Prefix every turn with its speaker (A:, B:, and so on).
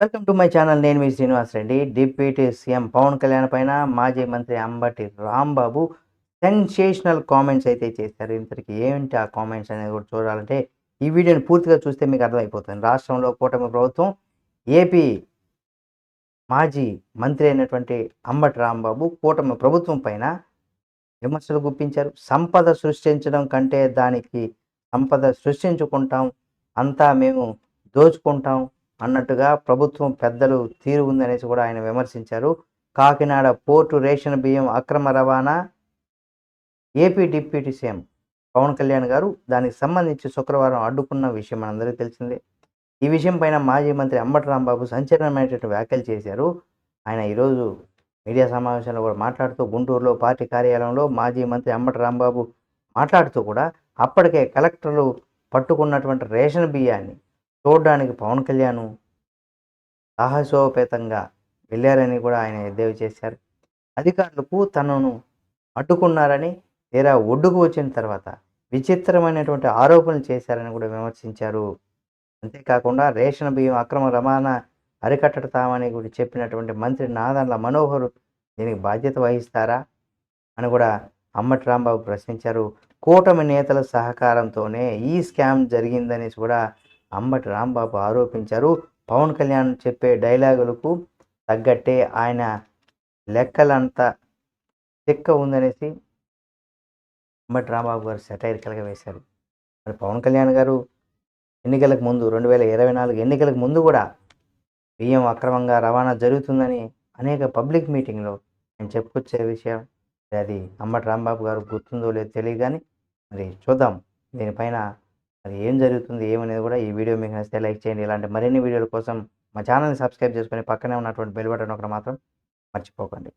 A: Welcome to my channel. నేను మీ Srinivas Reddy. Deputy CM Pawan Kalyan పైన మాజీ మంత్రి అంబటి రాంబాబు సెన్సేషనల్ కామెంట్స్ అయితే చేశారు. ఇంతటికి ఏంటి ఆ కామెంట్స్ అనేది కూడా చూడాలంటే ఈ వీడియోని పూర్తిగా చూస్తే మీకు అర్థమైపోతుంది. రాష్ట్రంలో కూటమి ప్రభుత్వం ఏపీ మాజీ మంత్రి అయినటువంటి అంబటి రాంబాబు కూటమి ప్రభుత్వం పైన విమర్శలు గుప్పించారు. సంపద సృష్టించడం కంటే దానికి సంపద సృష్టించుకుంటాం. అంతా మేము దోచుకుంటాం. అన్నట్టుగా ప్రభుత్వం పెద్దలు తీరు ఉందనేసి కూడా ఆయన విమర్శించారు. కాకినాడ పోర్టు రేషన్ బియ్యం అక్రమ రవాణా AP deputy CM Pawan Kalyan garu దానికి సంబంధించి శుక్రవారం అడ్డుకున్న విషయం మనందరికీ తెలిసిందే. ఈ విషయం పైన మాజీ మంత్రి అంబటి రాంబాబు సంచలనమైనటువంటి వ్యాఖ్యలు చేశారు. ఆయన ఈరోజు మీడియా సమావేశంలో కూడా మాట్లాడుతూ గుంటూరులో పార్టీ కార్యాలయంలో మాజీ మంత్రి అంబటి రాంబాబు మాట్లాడుతూ కూడా అప్పటికే కలెక్టర్లు పట్టుకున్నటువంటి రేషన్ బియ్యాన్ని చూడడానికి పవన్ కళ్యాణ్ సాహసోపేతంగా వెళ్ళారని కూడా ఆయన ఎద్దేవి చేశారు. అధికారులకు తనను అడ్డుకున్నారని తీరా ఒడ్డుకు వచ్చిన తర్వాత విచిత్రమైనటువంటి ఆరోపణలు చేశారని కూడా విమర్శించారు. అంతేకాకుండా రేషన్ బియ్యం అక్రమ రవాణా అరికట్టడతామని కూడా చెప్పినటువంటి మంత్రి నాదన్ల మనోహర్ దీనికి బాధ్యత వహిస్తారా అని కూడా అమ్మటి రాంబాబు ప్రశ్నించారు. కూటమి నేతల సహకారంతోనే ఈ స్కామ్ జరిగిందనేసి కూడా అంబటి రాంబాబు ఆరోపించారు. పవన్ కళ్యాణ్ చెప్పే డైలాగులకు తగ్గట్టే ఆయన లెక్కలంతా చిక్క ఉందనేసి అంబటి రాంబాబు గారు సెటైరికల్గా వేశారు. మరి పవన్ కళ్యాణ్ గారు ఎన్నికలకు ముందు రెండు వేల ఇరవై నాలుగు ఎన్నికలకు ముందు కూడా బియ్యం అక్రమంగా రవాణా జరుగుతుందని అనేక పబ్లిక్ మీటింగ్లో నేను చెప్పుకొచ్చే విషయం. అది అంబటి రాంబాబు గారు గుర్తుందో లేదో తెలియదు కానీ మరి చూద్దాం. దీనిపైన మరి ఏం జరుగుతుంది ఏమనేది కూడా ఈ వీడియో మీకు నచ్చితే లైక్ చేయండి. ఇలాంటి మరిన్ని వీడియోల కోసం మా ఛానల్ని సబ్స్క్రైబ్ చేసుకొని పక్కనే ఉన్నటువంటి బెల్ బటన్ ఒకటి మాత్రం మర్చిపోకండి.